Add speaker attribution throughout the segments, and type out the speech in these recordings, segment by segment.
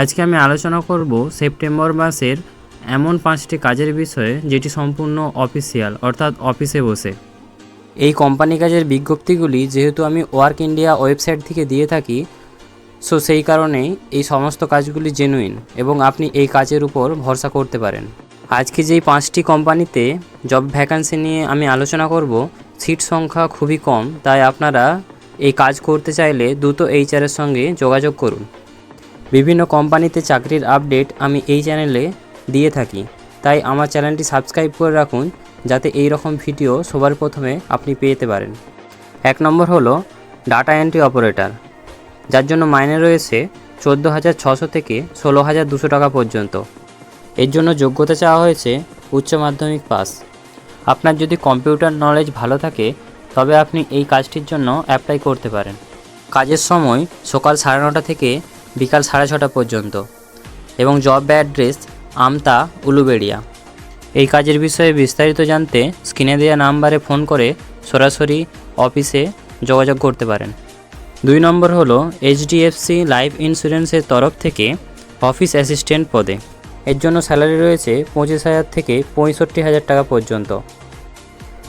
Speaker 1: আজকে আমি আলোচনা করব সেপ্টেম্বর মাসের এমন পাঁচটি কাজের বিষয়ে যেটি সম্পূর্ণ অফিসিয়াল, অর্থাৎ অফিসে বসে। এই কোম্পানি কাজের বিজ্ঞপ্তিগুলি যেহেতু আমি ওয়ার্ক ইন্ডিয়া ওয়েবসাইট থেকে দিয়ে থাকি, সো সেই কারণেই এই সমস্ত কাজগুলি জেনুইন এবং আপনি এই কাজের উপর ভরসা করতে পারেন। আজকে যেই পাঁচটি কোম্পানিতে জব ভ্যাকান্সি নিয়ে আমি আলোচনা করব সিট সংখ্যা খুবই কম, তাই আপনারা এই কাজ করতে চাইলে দ্রুত এইচআরের সঙ্গে যোগাযোগ করুন। বিভিন্ন কোম্পানিতে চাকরির আপডেট আমি এই চ্যানেলে দিয়ে থাকি। তাই আমার চ্যানেলটি সাবস্ক্রাইব করে রাখুন যাতে এই রকম ভিডিও সবার প্রথমে আপনি পেতে পারেন। এক নম্বর হলো ডাটা এন্ট্রি অপারেটর, যার জন্য মাইনে রয়েছে চোদ্দ হাজার ছশো থেকে ষোলো হাজার দুশো টাকা পর্যন্ত। এর জন্য যোগ্যতা চাওয়া হয়েছে উচ্চ মাধ্যমিক পাস। আপনার যদি কম্পিউটার নলেজ ভালো থাকে, তবে আপনি এই কাজটির জন্য অ্যাপ্লাই করতে পারেন। কাজের সময় সকাল সাড়ে নটা থেকে বিকাল সাড়ে ছটা পর্যন্ত। এবং জব অ্যাড্রেস আমতা, উলুবেড়িয়া। এই কাজের বিষয়ে বিস্তারিত জানতে স্ক্রিনে দেওয়া নাম্বারে ফোন করে সরাসরি অফিসে যোগাযোগ করতে পারেন। দুই নম্বর হলো এইচডিএফসি লাইফ ইন্স্যুরেন্সের তরফ থেকে অফিস অ্যাসিস্ট্যান্ট পদে। এর জন্য স্যালারি রয়েছে পঁচিশ হাজার থেকে পঁয়ষট্টি হাজার টাকা পর্যন্ত।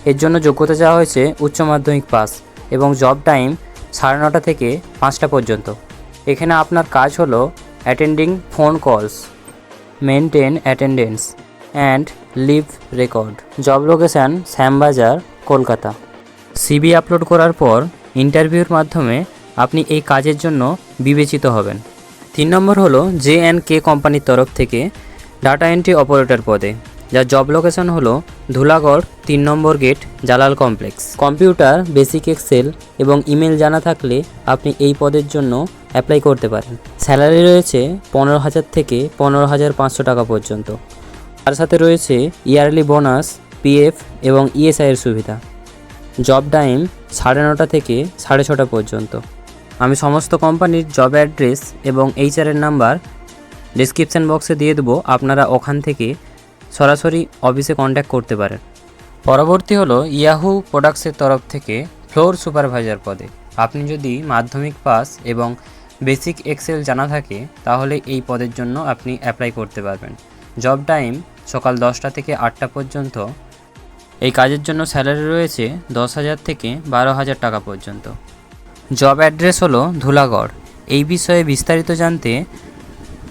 Speaker 1: এর জন্য যোগ্যতা চাওয়া হয়েছে উচ্চ মাধ্যমিক পাস এবং জব টাইম সাড়ে নটা থেকে পাঁচটা পর্যন্ত। এখানে আপনার কাজ হলো attending phone calls maintain attendance and leave record job location Shyambazar Kolkata CV upload করার পর ইন্টারভিউর মাধ্যমে আপনি এই কাজের জন্য বিবেচিত হবেন। তিন নম্বর হলো জে অ্যান্ড কে কোম্পানির তরফ থেকে ডাটা এন্ট্রি অপারেটর পদে। যার জব লোকেশন হলো ধুলাগড়, তিন number gate Jalal complex computer basic Excel এবং ইমেল জানা থাকলে আপনি এই পদের জন্য অ্যাপ্লাই করতে পারেন। স্যালারি রয়েছে পনেরো হাজার থেকে পনেরো হাজার পাঁচশো টাকা পর্যন্ত। তার সাথে রয়েছে ইয়ারলি বোনাস পিএফ এবং ইএসআইয়ের সুবিধা। জব টাইম সাড়ে নটা থেকে সাড়ে ছটা পর্যন্ত। আমি সমস্ত কোম্পানির জব অ্যাড্রেস এবং এইচআরের নাম্বার ডিসক্রিপশান বক্সে দিয়ে দেবো। আপনারা ওখান থেকে সরাসরি অফিসে কন্ট্যাক্ট করতে পারেন। পরবর্তী হলো ইয়াহু প্রোডাক্টসের তরফ থেকে ফ্লোর সুপারভাইজার পদে। আপনি যদি মাধ্যমিক পাস এবং বেসিক এক্সেল জানা থাকে, তাহলে এই পদের জন্য আপনি অ্যাপ্লাই করতে পারবেন। জব টাইম সকাল দশটা থেকে আটটা পর্যন্ত। এই কাজের জন্য স্যালারি রয়েছে দশ হাজার থেকে বারো হাজার টাকা পর্যন্ত। জব অ্যাড্রেস হলো ধুলাগড়। এই বিষয়ে বিস্তারিত জানতে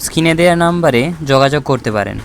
Speaker 1: স্ক্রিনে দেওয়া নাম্বারে যোগাযোগ করতে পারেন।